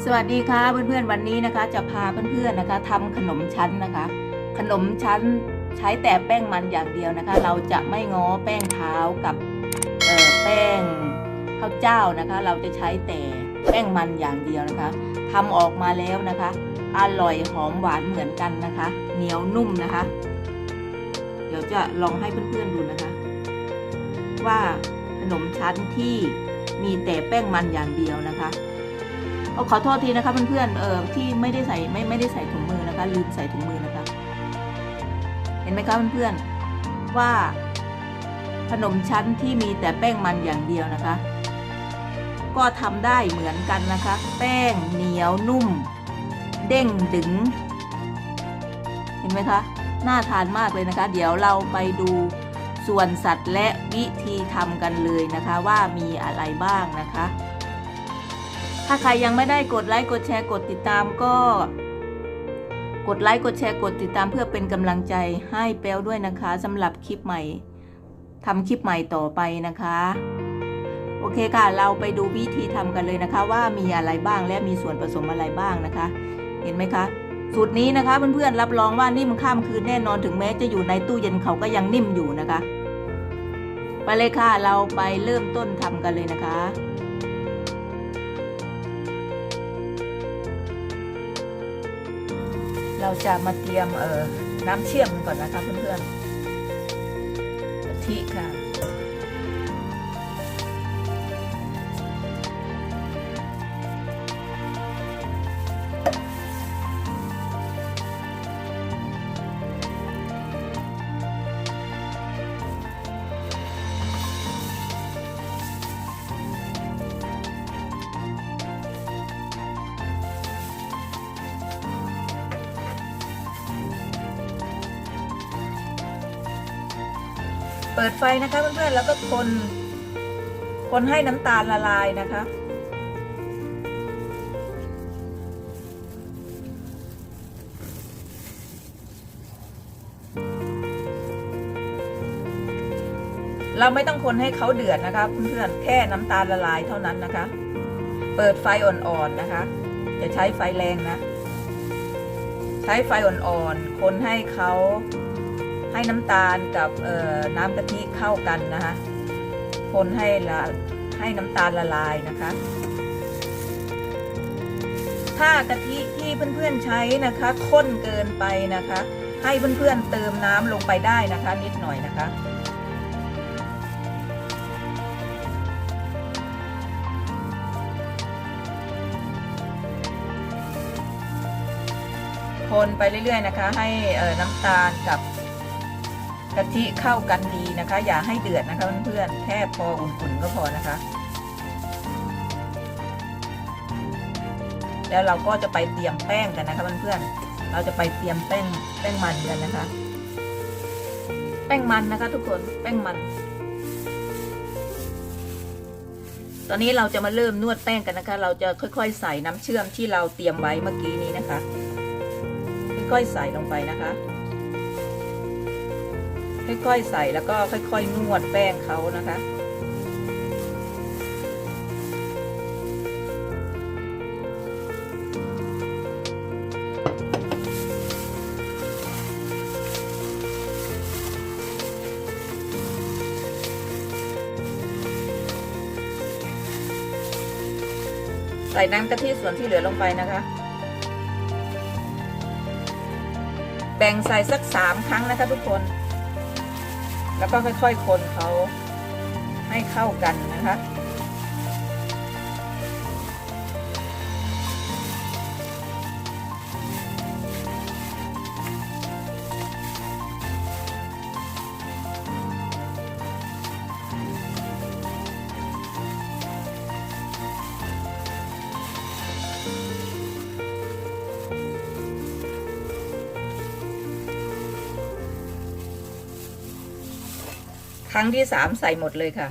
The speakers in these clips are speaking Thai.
สวัสดีค่ะเพื่อนๆวันนี้นะคะ จะพาเพื่อนๆนะคะทำขนมชั้นนะคะ ขนมชั้นใช้แต่แป้งมันอย่างเดียวนะคะ เราจะไม่ง้อแป้งเท้ากับแป้งข้าวเจ้านะคะ เราจะใช้แต่แป้งมันอย่างเดียวนะคะทำออกมาแล้วนะคะ อร่อยหอมหวานเหมือนกันนะคะ เหนียวนุ่มนะคะ เดี๋ยวจะลองให้เพื่อนๆดูนะคะ ว่าขนมชั้นที่มีแต่แป้งมันอย่างเดียวนะคะ ขอโทษทีนะคะเพื่อนๆเออที่ไม่ได้ใส่ไม่ไม่ได้ใส่ถุงมือนะคะ ลืมใส่ถุงมือนะคะ เห็นไหมคะเพื่อนๆว่าขนมชั้นที่มีแต่แป้งมันอย่างเดียวนะคะ ก็ทำได้เหมือนกันนะคะ แป้งเหนียวนุ่ม เด้งดึง เห็นไหมคะน่าทานมากเลยนะคะ เดี๋ยวเราไปดูส่วนสัตว์และวิธีทำกันเลยนะคะ ว่ามีอะไรบ้างนะคะ ถ้าใครยังไม่ได้กดไลค์กดแชร์กดติดตามก็ กดไลค์กดแชร์กดติดตามเพื่อเป็นกำลังใจให้แป๊วด้วยนะคะสำหรับคลิปใหม่ทำคลิปใหม่ต่อไปนะคะ โอเคค่ะ เราไปดูวิธีทำกันเลยนะคะ ว่ามีอะไรบ้างและมีส่วนผสมอะไรบ้างนะคะ เห็นไหมคะสูตรนี้นะคะเพื่อนๆรับรองว่านิ่มข้ามคืนแน่นอนถึงแม้จะอยู่ในตู้เย็นเขาก็ยังนิ่มอยู่นะคะ ไปเลยค่ะเราไปเริ่มต้นทำกันเลยนะคะ เราจะมาเตรียมเอ่อน้ำเชื่อมกันก่อนนะคะเพื่อนๆกะทิค่ะ เปิดไฟนะคะเพื่อนๆแล้วก็คน คนให้น้ำตาลละลายนะคะ เราไม่ต้องคนให้เขาเดือดนะคะเพื่อนๆแค่น้ำตาลละลายเท่านั้นนะคะ เปิดไฟอ่อนๆนะคะอย่าใช้ไฟแรงนะ ใช้ไฟอ่อนๆคนให้เขา ให้น้ำตาลกับน้ำกะทิเข้ากันนะคะคนให้ละให้น้ำตาลละลายนะคะ ถ้ากะทิที่เพื่อนๆใช้นะคะข้นเกินไปนะคะ ให้เพื่อนๆเติมน้ำลงไปได้นะคะ นิดหน่อยนะคะคนไปเรื่อยๆนะคะ ให้น้ำตาลกับ กะทิเข้ากันดีนะคะ อย่าให้เดือดนะคะเพื่อนๆแค่พออุ่นๆก็พอนะคะ แล้วเราก็จะไปเตรียมแป้งกันนะคะเพื่อนๆเราจะไปเตรียมแป้งแป้งมันกันนะคะ แป้งมันนะคะ ทุกคนแป้งมัน ตอนนี้เราจะมาเริ่มนวดแป้งกันนะคะ เราจะค่อยๆใส่น้ำเชื่อมที่เราเตรียมไว้เมื่อกี้นี้นะคะ ค่อยๆใส่ลงไปนะคะ ค่อยๆใส่แล้วก็ค่อยๆนวดแป้งเขานะคะใส่น้ำกะทิส่วนที่เหลือลงไปนะคะ แบ่งใส่สักสามครั้งนะคะทุกคน แล้วก็ค่อยๆคนเขาให้เข้ากันนะคะ ครั้งที่สามใส่หมดเลยค่ะ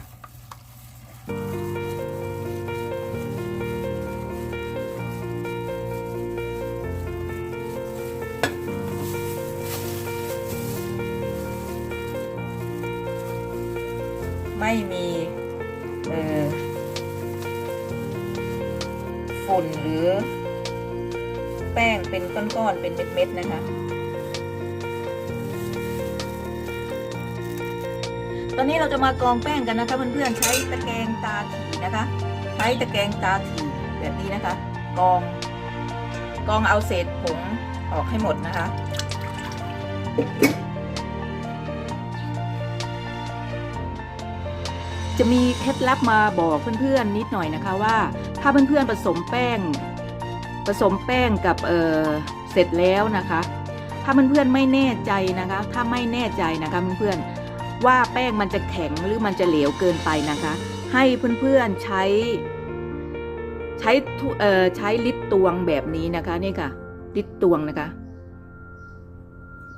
ไม่มีฝุ่นหรือ แป้งเป็นก้อนๆเป็นเม็ดๆนะคะ ตอนนี้เราจะมากรองแป้งกันนะคะเพื่อนๆใช้ตะแกรงตาถี่นะคะ ใช้ตะแกรงตาถี่แบบนี้นะคะกรองกรองเอาเศษผงออกให้หมดนะคะจะมีเคล็ดลับมาบอกเพื่อนๆนิดหน่อยนะคะว่า ถ้าเพื่อนๆผสมแป้ง ผสมแป้งกับเออเสร็จแล้วนะคะ ถ้าเพื่อนๆไม่แน่ใจนะคะ ถ้าไม่แน่ใจนะคะเพื่อนๆ ว่าแป้งมันจะแข็งหรือมันจะเหลวเกินไปนะคะ ให้เพื่อนๆใช้ ใช้เอ่อใช้ลิตรตวงแบบนี้นะคะนี่ค่ะ ลิตรตวงนะคะ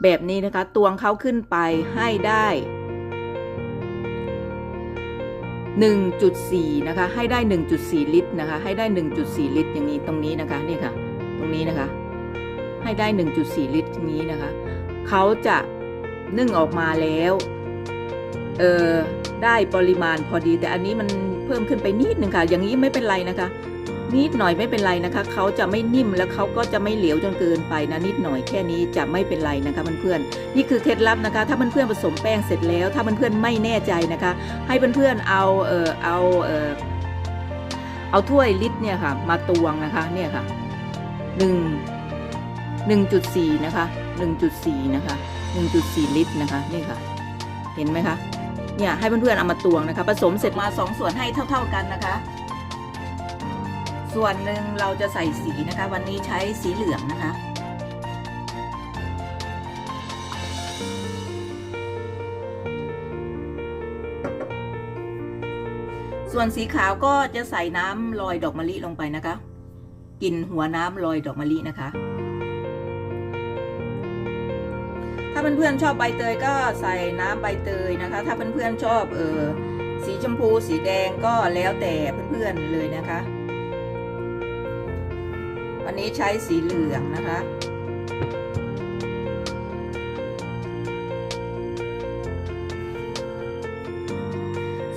แบบนี้นะคะตวงเขาขึ้นไปให้ได้1.4 นะคะ ให้ได้ 1.4 ลิตรนะคะ ให้ได้ 1.4 ลิตร อย่างนี้ตรงนี้นะคะนี่ค่ะ ตรงนี้นะคะ ให้ได้ 1.4 ลิตรอย่างนี้นะคะ เขาจะนึ่งออกมาแล้ว เออได้ปริมาณพอดี แต่อันนี้มันเพิ่มขึ้นไปนิดหนึ่งค่ะ อย่างนี้ไม่เป็นไรนะคะ นิดหน่อยไม่เป็นไรนะคะ เขาจะไม่นิ่มแล้วเขาก็จะไม่เหลวจนเกินไปนะนิดหน่อยแค่นี้จะไม่เป็นไรนะคะเพื่อนๆนี่คือเคล็ดลับนะคะ ถ้าเพื่อนๆผสมแป้งเสร็จแล้ว ถ้าเพื่อนๆไม่แน่ใจนะคะ ให้เพื่อนๆเอาเออเอาเออเอาถ้วยลิตรเนี่ยค่ะ มาตวงนะคะเนี่ยค่ะหนึ่งหนึ่งจุดสี่นะคะหนึ่งจุดสี่นะคะหนึ่งจุดสี่ลิตรนะคะนี่ค่ะ เห็นไหมคะ เนี่ยให้เพื่อนๆเอามาตวงนะคะผสมเสร็จมาสองส่วนให้เท่า ๆกันนะคะ ส่วนหนึ่งเราจะใส่สีนะคะ วันนี้ใช้สีเหลืองนะคะส่วนสีขาวก็จะใส่น้ำลอยดอกมะลิลงไปนะคะกลิ่นหัวน้ำลอยดอกมะลินะคะ เพื่อนๆชอบใบเตยก็ใส่น้ำใบเตยนะคะ ถ้าเพื่อนๆชอบเออสีชมพูสีแดงก็แล้วแต่เพื่อนๆเลยนะคะ วันนี้ใช้สีเหลืองนะคะ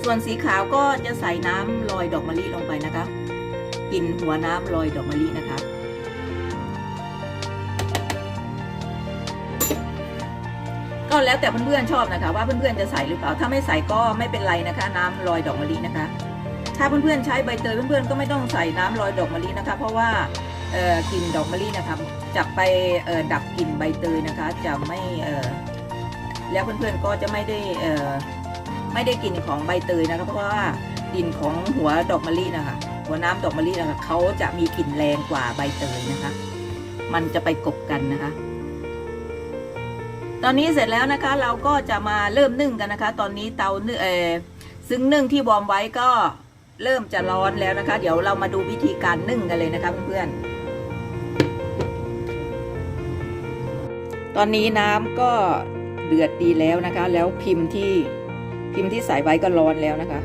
ส่วนสีขาวก็จะใส่น้ำลอยดอกมะลิลงไปนะคะกลิ่นหัวน้ำลอยดอกมะลินะคะ ก็แล้วแต่เพื่อนๆชอบนะคะ ว่าเพื่อนๆจะใส่หรือเปล่า ถ้าไม่ใส่ก็ไม่เป็นไรนะคะ น้ำลอยดอกมะลินะคะ ถ้าเพื่อนๆใช้ใบเตยเพื่อนๆก็ไม่ต้องใส่น้ำลอยดอกมะลินะคะ เพราะว่ากลิ่นดอกมะลินะคะจะไปดับกลิ่นใบเตยนะคะ จะไม่เอแล้วเพื่อนๆก็จะไม่ได้เอไม่ได้กลิ่นของใบเตยนะคะ เพราะว่ากลิ่นของหัวดอกมะลินะคะ หัวน้ำดอกมะลินะคะเขาจะมีกลิ่นแรงกว่าใบเตยนะคะ มันจะไปกบกันนะคะ อนนี้เสร็จแล้วนะคะเราก็จะมาเริ่มนึ่งกันนะคะ ตอนนี้เตานึ่งเออซึ่งนึ่งที่วอร์มไว้ก็เริ่มจะร้อนแล้วนะคะ เดี๋ยวเรามาดูวิธีการนึ่งกันเลยนะคะเพื่อนๆตอนนี้น้ำก็เดือดดีแล้วนะคะ แล้วพิมพ์ที่พิมพ์ที่ใส่ไว้ก็ร้อนแล้วนะคะ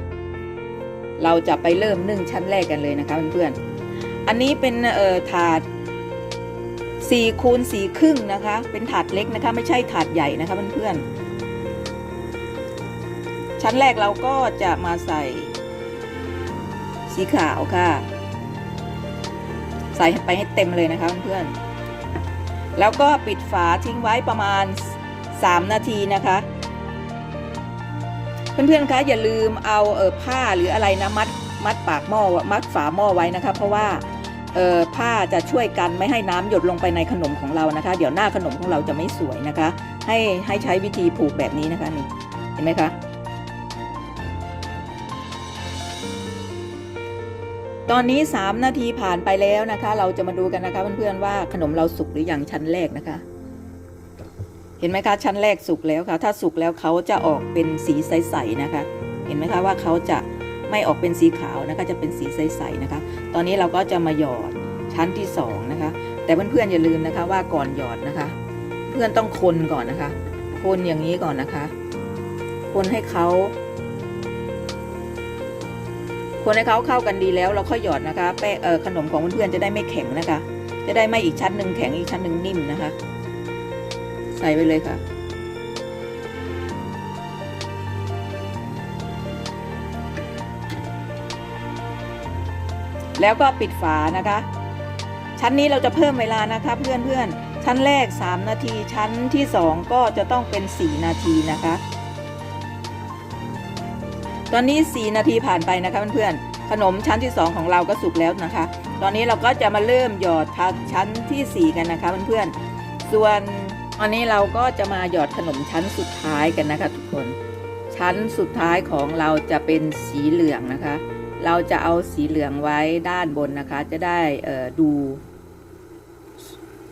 เราจะไปเริ่มนึ่งชั้นแรกกันเลยนะคะเพื่อนๆอันนี้เป็นเอ่อถาด สี่คูณสี่ครึ่งนะคะ เป็นถาดเล็กนะคะ ไม่ใช่ถาดใหญ่นะคะเพื่อนๆ ชั้นแรกเราก็จะมาใส่ สีขาวค่ะ ใส่ไปให้เต็มเลยนะคะเพื่อนๆ แล้วก็ปิดฝาทิ้งไว้ประมาณ 3 นาทีนะคะ เพื่อนๆ คะอย่าลืมเอาเออผ้าหรืออะไรนะมัดมัดปากหม้อมัดฝาหม้อไว้นะคะ เพราะว่า ผ้าจะช่วยกันไม่ให้น้ำหยดลงไปในขนมของเรานะคะ เดี๋ยวหน้าขนมของเราจะไม่สวยนะคะ ให้ให้ใช้วิธีผูกแบบนี้นะคะนี่เห็นไหมคะตอนนี้ 3 นาทีผ่านไปแล้วนะคะ เราจะมาดูกันนะคะเพื่อนๆว่าขนมเราสุกหรือยังชั้นแรกนะคะ เห็นไหมคะชั้นแรกสุกแล้วค่ะ ถ้าสุกแล้วเขาจะออกเป็นสีใสๆนะคะ เห็นไหมคะว่าเขาจะ ไม่ออกเป็นสีขาวนะคะจะเป็นสีใสๆนะคะ ตอนนี้เราก็จะมาหยอดชั้นที่สองนะคะ แต่เพื่อนๆอย่าลืมนะคะว่าก่อนหยอดนะคะ เพื่อนต้องคนก่อนนะคะ คนอย่างนี้ก่อนนะคะ คนให้เขาคนให้เขาเข้ากันดีแล้วเราค่อยหยอดนะคะแป้งขนมของเพื่อนๆจะได้ไม่แข็งนะคะ จะได้ไม่อีกชั้นหนึ่งแข็งอีกชั้นหนึ่งนิ่มนะคะ ใส่ไปเลยค่ะ แล้วก็ปิดฝานะคะ ชั้นนี้เราจะเพิ่มเวลานะคะเพื่อนๆ ชั้นแรก 3 นาที ชั้นที่ 2 ก็จะต้องเป็น 4 นาทีนะคะ ตอนนี้ 4 นาทีผ่านไปนะคะเพื่อนๆ ขนมชั้นที่ 2 ของเราก็สุกแล้วนะคะ ตอนนี้เราก็จะมาเริ่มหยอดทักชั้นที่ 4 กันนะคะเพื่อนๆ ส่วนตอนนี้เราก็จะมาหยอดขนมชั้นสุดท้ายกันนะคะทุกคน ชั้นสุดท้ายของเราจะเป็นสีเหลืองนะคะ เราจะเอาสีเหลืองไว้ด้านบนนะคะ จะได้เอ่อดู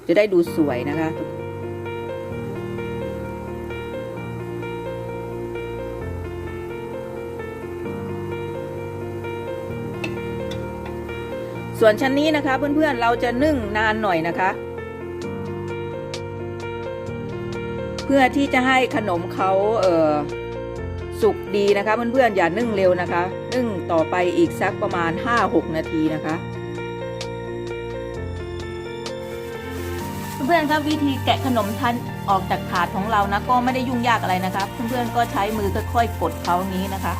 จะได้ดูสวยนะคะ ส่วนชั้นนี้นะคะเพื่อนๆเราจะนึ่งนานหน่อยนะคะ เพื่อที่จะให้ขนมเขาเอ่อ สุกดีนะคะเพื่อนๆอย่านึ่งเร็วนะคะ นึ่งต่อไปอีกสักประมาณ 5-6 นาทีนะคะ เพื่อนๆครับวิธีแกะขนมชั้นออกจากถาดของเรานะก็ไม่ได้ยุ่งยากอะไรนะคะเพื่อนๆก็ใช้มือค่อยๆกดเขานี้นะคะ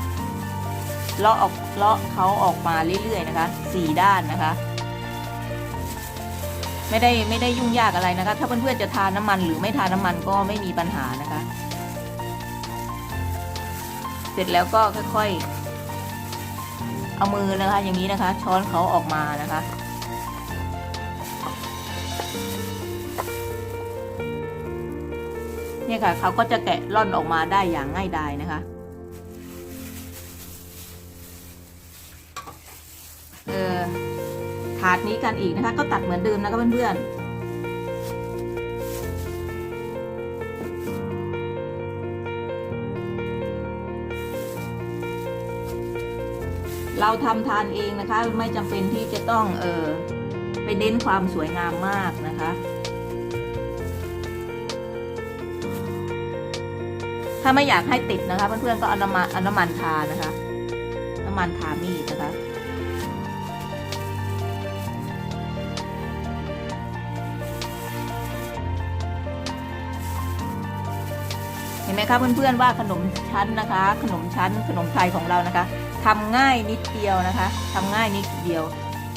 เลาะออกเลาะเขาออกมาเรื่อยๆนะคะสี่ด้านนะคะ ไม่ได้ไม่ได้ยุ่งยากอะไรนะคะ ถ้าเพื่อนๆจะทานน้ำมันหรือไม่ทานน้ำมันก็ไม่มีปัญหานะคะ ร็จแล้วก็ค่อยๆ เอามือนะคะ อย่างนี้นะคะ ช้อนเขาออกมานะคะ เนี่ยค่ะเขาก็จะแกะล่อนออกมาได้อย่างง่ายดายนะคะเออถาดนี้กันอีกนะคะ ก็ตัดเหมือนเดิมนะคะเพื่อนๆ เราทำทานเองนะคะ ไม่จำเป็นที่จะต้องเออไปเน้นความสวยงามมากนะคะ ถ้าไม่อยากให้ติดนะคะ เพื่อนๆก็เอาน้ำมันเอาน้ำมันทานะคะ น้ำมันทามีดนะคะเห็นไหมคะเพื่อนๆว่าขนมชั้นนะคะ ขนมชั้นขนมไทยของเรานะคะ ทำง่ายนิดเดียวนะคะทำง่ายนิดเดียว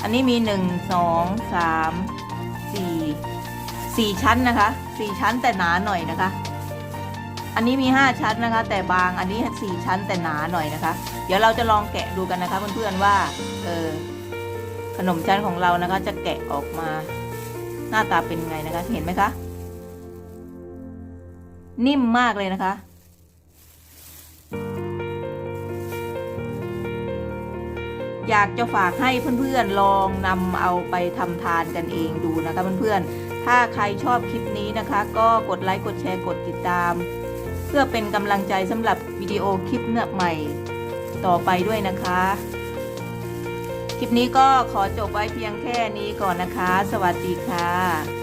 อันนี้มีหนึ่งสองสามสี่สี่ชั้นนะคะสี่ชั้นแต่หนาหน่อยนะคะ อันนี้มี5ชั้นนะคะ แต่บางอันนี้4ชั้นแต่หนาหน่อยนะคะ เดี๋ยวเราจะลองแกะดูกันนะคะเพื่อนๆว่าเออขนมชั้นของเรานะคะ จะแกะออกมาหน้าตาเป็นไงนะคะ เห็นไหมคะ นิ่มมากเลยนะคะ อยากจะฝากให้เพื่อนๆลองนำเอาไปทำทานกันเองดูนะคะเพื่อนๆ ถ้าใครชอบคลิปนี้นะคะ ก็กดไลค์กดแชร์กดติดตาม เพื่อเป็นกำลังใจสำหรับวิดีโอคลิปเนื้อใหม่ต่อไปด้วยนะคะ คลิปนี้ก็ขอจบไว้เพียงแค่นี้ก่อนนะคะ สวัสดีค่ะ